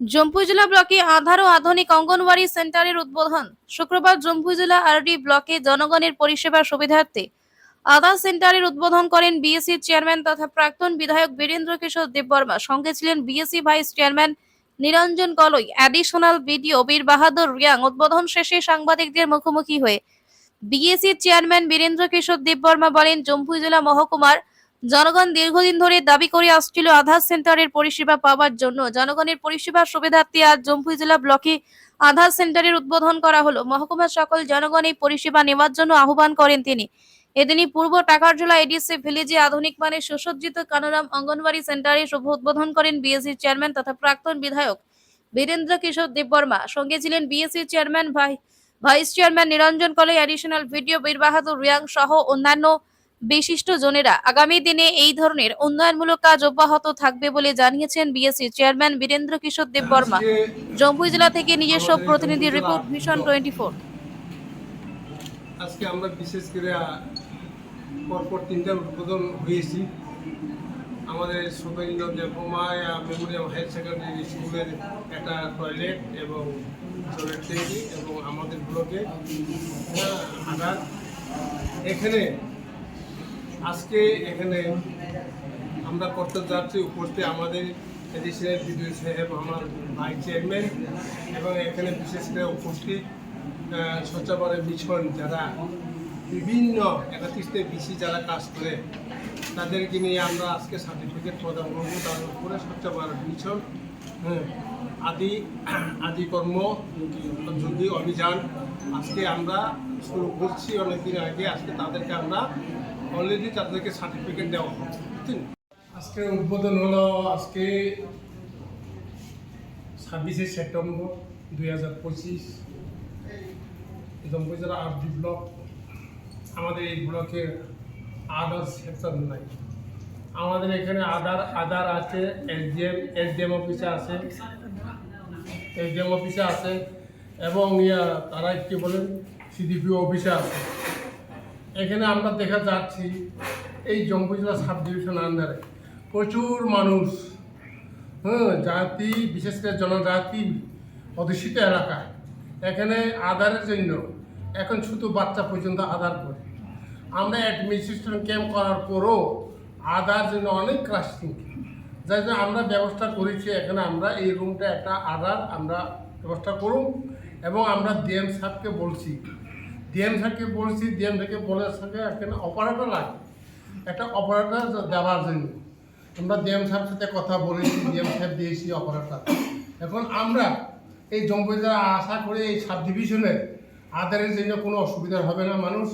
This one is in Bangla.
জম্পুই জেলা ব্লকে আধার ও আধুনিক অঙ্গনওয়াড়ি সেন্টারের উদ্বোধন। শুক্রবার জম্পুই জেলা আরডি ব্লকে জনগণের পরিষেবার সুবিধার্থে আধার সেন্টারের উদ্বোধন করেন বিএসসি চেয়ারম্যান তথা প্রাক্তন বিধায়ক বীরেন্দ্র কিশোর দেববর্মা। সঙ্গে ছিলেন BSC vice chairman Niranjan Kaloi additional BDO Bir Bahadur Reang. উদ্বোধন শেষে সাংবাদিকদের মুখোমুখি হয়ে বিএসসি চেয়ারম্যান বীরেন্দ্র কিশোর দেববর্মা বলেন জম্পুই জেলা মহকুমার জনগণ দীর্ঘদিন ধরে দাবি করে আসছিল আধার সেন্টারের পরিষেবা পাওয়ার জন্য। জনগণের পরিষেবা সুবিধার্থে আজ জম্পুই জেলা ব্লকে আধার সেন্টারের উদ্বোধন করা হলো। মহকুমার সকল জনগণ এই পরিষেবা নেওয়ার জন্য আহ্বান করেন তিনি। এদিনই পূর্ব টাকারজোলা এডিসি ভিলেজে আধুনিক মানের সুসজ্জিত কানোরাম অঙ্গনওয়াড়ি সেন্টারে শুভ উদ্বোধন করেন বিএসসি চেয়ারম্যান তথা প্রাক্তন বিধায়ক বীরেন্দ্র কিশোর দেববর্মা। সঙ্গে ছিলেন বিএসসি চেয়ারম্যান ভাই vice chairman Niranjan Kalai additional BDO বীর বাহাদুর রিয়াং সহ অন্যান্য বিশিষ্ট জনেরা আগামী দিনে এই ধরনের উন্নয়নমূলক কাজ অব্যাহত থাকবে বলে জানিয়েছেন বিএসসি চেয়ারম্যান বীরেন্দ্র কিশোর দেববর্মা। আজকে জম্পুই জেলা থেকে নিজস্ব প্রতিনিধি রিপোর্ট মিশন টোয়েন্টি ফোর আজকে আমরা বিশেষ করে পরপর তিনটা উদ্বোধন হয়েছি। আমাদের Subendra Debbarma memorial higher secondary স্কুলের একটা টয়লেট এবং এবং আমাদের ব্লকে এখানে আজকে এখানে আমরা করতে যাচ্ছি উপস্থিত আমাদের এডিশনাল বিডিও সাহেব আমার ভাই চেয়ারম্যান এবং এখানে বিশেষ করে উপস্থিত আহ, স্বচ্ছ ভারত মিশন যারা বিভিন্ন একত্রিশতে বেশি যারা কাজ করে তাদেরকে নিয়ে আমরা আজকে সার্টিফিকেট প্রদান করব। তার উপরে স্বচ্ছ ভারত মিশন হ্যাঁ আদি আদি কর্ম যদি অভিযান আজকে আমরা শুরু করছি। অনেকদিন আগে আজকে তাদেরকে আমরা অলরেডি তাদেরকে সার্টিফিকেট দেওয়া হবে আজকে উদ্বোধন হলো, আজকে ছাব্বিশে সেপ্টেম্বর দুই হাজার পঁচিশ। জম্পুজেলা আরডি ব্লক আমাদের এই ব্লকের আদার সেকশন নাই। আমাদের এখানে আধার আধার আছে এসডিএম এসডিএম অফিসে আছে। এসডিএম অফিসে আছে এবং ইয়া, তারা কি বলেন সিডিপি অফিসে আছে। এখানে আমরা দেখা যাচ্ছি এই জম্মু জেলা সাব ডিভিশন আন্ডারে প্রচুর মানুষ হ্যাঁ জাতি, বিশেষ করে জনজাতি অধ্যুষিত এলাকায়। এখানে আধারের জন্য এখন শুধু বাচ্চা পর্যন্ত আধার করে। আমরা অ্যাডমিনিস্ট্রেশন ক্যাম্প করার পরও আধার জন্য অনেক ক্রাস্টিং যার জন্য আমরা ব্যবস্থা করেছি, এখানে আমরা এই রুমটা একটা আধার আমরা ব্যবস্থা করুন। এবং আমরা ডিএম সাহেবকে বলছি ডিএম স্যারকে বলছি ডিএম স্যারকে বলার সঙ্গে একটা অপারেটর লাগে। একটা অপারেটর দেওয়ার জন্য। আমরা ডিএম সাহেবের সাথে কথা বলেছি, ডিএম সাহেব দিয়েছি অপারেটর এখন আমরা এই জম্বু জেলা আশা করি এই সাব ডিভিশনের আদারের জন্য কোনো অসুবিধা হবে না মানুষ।